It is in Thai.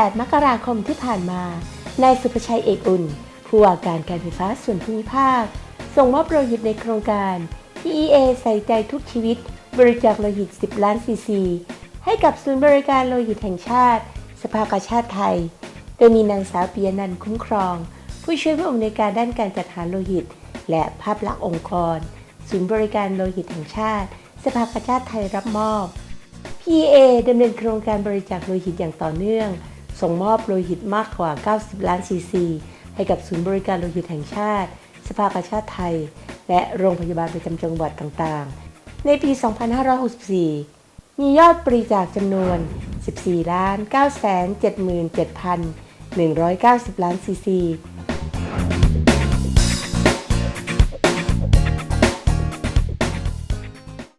28 มกราคมที่ผ่านมา นายสุภชัยเอกอุ่น ผู้ว่าการการไฟฟ้าส่วนภูมิภาค ส่งมอบโลหิตในโครงการ PEA ใส่ใจทุกชีวิต บริจาคโลหิต 10 ล้านซีซี ให้กับศูนย์บริการโลหิตแห่งชาติ สภากาชาติไทย โดยมีนางสาวปียนันท์คุ้มครอง ผู้ช่วยผู้อำนวยการด้านการจัดหาโลหิต และภาพลักษณ์องค์กร ศูนย์บริการโลหิตแห่งชาติ สภากาชาติไทยรับมอบ PA ดำเนินโครงการบริจาคโลหิตอย่างต่อเนื่อง ส่งมอบโลหิตมากกว่า 90 ล้านซีซี ให้กับศูนย์บริการโลหิตแห่งชาติ สภากาชาติไทย และโรงพยาบาลประจำจังหวัดต่างๆ ในปี 2564 มียอดบริจาคจำนวน 14 ล้าน 9 7 7 190 ล้านซีซี